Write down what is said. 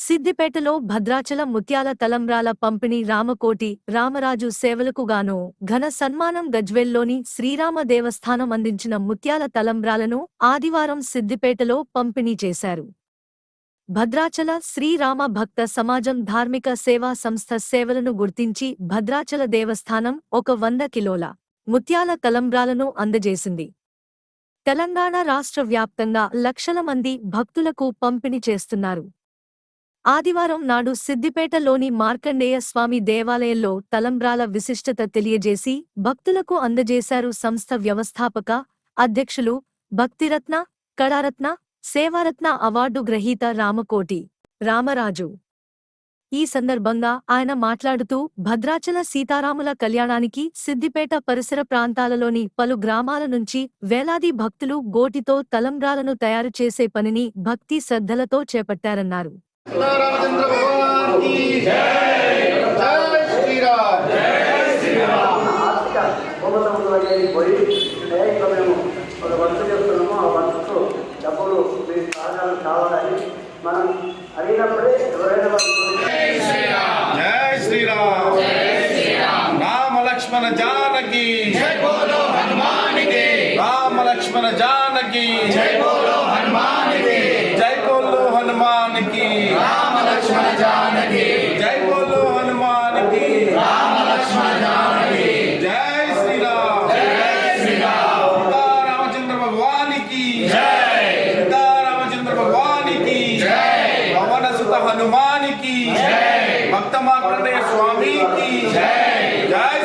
సిద్దిపేటలో భద్రాచలం ముత్యాల తలంబ్రాల పంపిణీ రామకోటి రామరాజు సేవలకుగాను ఘన సన్మానం గజ్వెల్లోని శ్రీరామ దేవస్థానం అందించిన ముత్యాల తలంబ్రాలను ఆదివారం సిద్దిపేటలో పంపిణీ చేశారు. భద్రాచల శ్రీరామ భక్త సమాజం ధార్మిక సేవా సంస్థ సేవలను గుర్తించి భద్రాచల దేవస్థానం ఒక వంద కిలోల ముత్యాల తలంబ్రాలను అందజేసింది. తెలంగాణ రాష్ట్ర వ్యాప్తంగా లక్షల మంది భక్తులకు పంపిణీ చేస్తున్నారు. ఆదివారం నాడు సిద్దిపేటలోని మార్కండేయ స్వామి దేవాలయంలో తలంబ్రాల విశిష్టత తెలియజేసి భక్తులకు అందజేశారు సంస్థ వ్యవస్థాపక అధ్యక్షులు భక్తిరత్న కళారత్న సేవారత్న అవార్డు గ్రహీత రామకోటి రామరాజు. ఈ సందర్భంగా ఆయన మాట్లాడుతూ భద్రాచల సీతారాముల కళ్యాణానికి సిద్దిపేట పరిసర ప్రాంతాలలోని పలు గ్రామాల నుంచి వేలాది భక్తులు గోటితో తలంబ్రాలను తయారు చేసే పనిని భక్తి శ్రద్ధలతో చేపట్టారన్నారు. రామచంద్ర భగవాన్ పోయి డైరెక్ట్గా మేము ఒక వర్క్ చేస్తున్నాము ఆ వర్క్తో డబ్బులు మీరు కావాలని మనం జై శ్రీరామ్ రామ. లక్ష్మణ జానకి. రామ లక్ష్మణ జానకి. జై బోలో భక్త మార్కండేయ స్వామికి జై జై